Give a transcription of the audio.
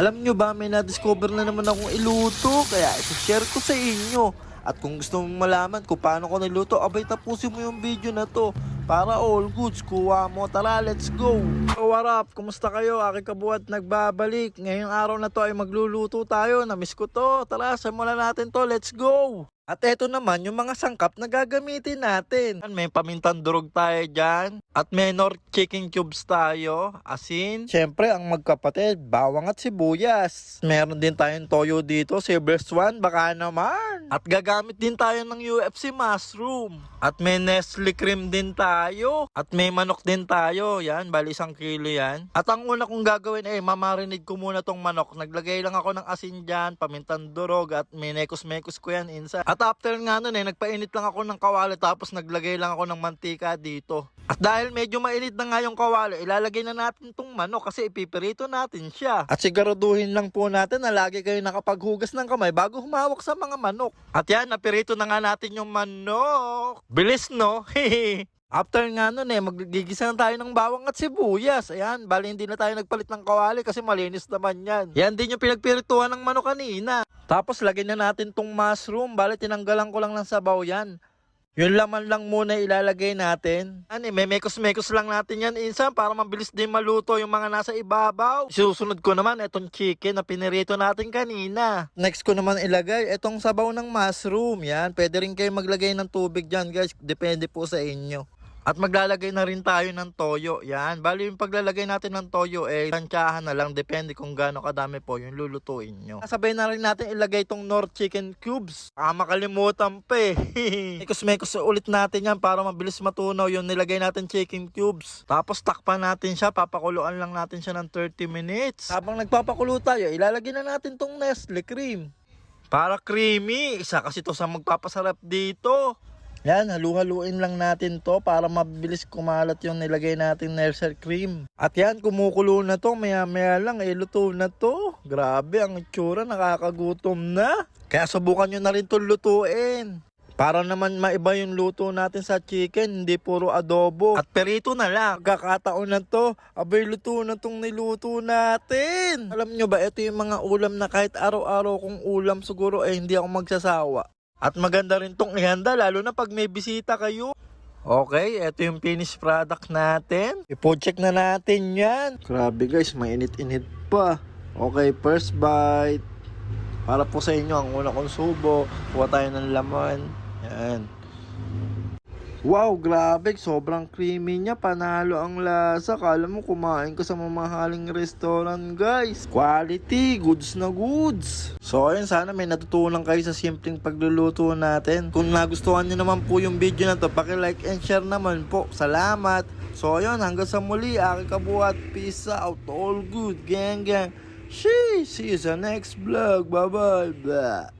Alam nyo ba, may na-discover na naman akong iluto, kaya ito-share ko sa inyo. At kung gusto mong malaman kung paano ko niluto, abay tapusin mo yung video na to. Para all goods, kuha mo. Tara, let's go! So what up? Kumusta kayo? Aking kabuhat nagbabalik. Ngayong araw na to ay magluluto tayo. Namiss ko to. Tara, simulan natin to. Let's go! At eto naman yung mga sangkap na gagamitin natin. May pamintang durog tayo dyan. At may North chicken cubes tayo. Asin. Siyempre, ang magkapatid, bawang at sibuyas. Meron din tayong toyo dito. Silver Swan, baka naman. At gagamit din tayo ng UFC mushroom. At may Nestle cream din tayo. At may manok din tayo. Yan, bali isang kilo yan. At ang una kong gagawin ay mamarinig ko muna tong manok. Naglagay lang ako ng asin dyan, pamintang durog at minekos-mekos ko yan insa. At after nga nun eh, nagpainit lang ako ng kawali tapos naglagay lang ako ng mantika dito. At dahil medyo mainit na nga yung kawali, ilalagay na natin tong manok kasi ipipirito natin siya. At siguraduhin lang po natin na lagi kayo nakapaghugas ng kamay bago humawak sa mga manok. At yan, napirito na nga natin yung manok. Bilis no? After nga nun eh, magigisa na tayo ng bawang at sibuyas. Ayan, bali hindi na tayo nagpalit ng kawali kasi malinis naman yan. Yan din yung pinagpirituhan ng manok kanina. Tapos lagyan na natin tong mushroom. Bali tinanggalan ko lang ng sabaw yan. Yung laman lang muna ilalagay natin. Ano eh, may mekos-mekos lang natin yan insan para mabilis din maluto yung mga nasa ibabaw. Susunod ko naman itong chicken na pinirito natin kanina. Next ko naman ilagay itong sabaw ng mushroom. Yan, pwede rin kayo maglagay ng tubig dyan guys. Depende po sa inyo. At maglalagay na rin tayo ng toyo. Yan. Bali yung paglalagay natin ng toyo eh, tansyahan na lang. Depende kung gaano kadami po yung lulutuin nyo. Sabay na rin natin ilagay tong North Chicken Cubes. Ah, makalimutan pa eh. Mekos-mekos ulit natin yan para mabilis matunaw yung nilagay natin chicken cubes. Tapos takpan natin siya. Papakuluan lang natin siya ng 30 minutes. Habang nagpapakulo tayo, ilalagay na natin tong Nestle cream. Para creamy. Isa kasi to sa magpapasarap dito. Yan, halu-haluin lang natin to para mabilis kumalat yung nilagay natin nursery cream. At yan, kumukulo na to, maya maya lang, eh, luto na to. Grabe, ang itsura, nakakagutom na. Kaya subukan nyo na rin to lutuin. Para naman maiba yung luto natin sa chicken, hindi puro adobo. At perito na lang. Kakataon na to. Abay, luto na tong niluto natin. Alam nyo ba, ito yung mga ulam na kahit araw-araw kong ulam siguro eh hindi ako magsasawa. At maganda rin tong ihanda lalo na pag may bisita kayo. Okay, ito yung finished product natin. Ipo-check na natin yan. Grabe guys, mainit-init pa. Okay, first bite. Para po sa inyo, ang una kong subo. Kuha tayo ng laman. Yan. Wow, grabe. Sobrang creamy niya. Panalo ang lasa. Kala mo kumain ka sa mamahaling restaurant, guys. Quality. Goods na goods. So, ayun. Sana may natutunan kayo sa simpleng pagluluto natin. Kung nagustuhan niyo naman po yung video na to, like and share naman po. Salamat. So, ayun. Hanggang sa muli. Aking kabuhat. Peace out. All good. Gang, gang. See you sa next vlog. Bye-bye. Bye.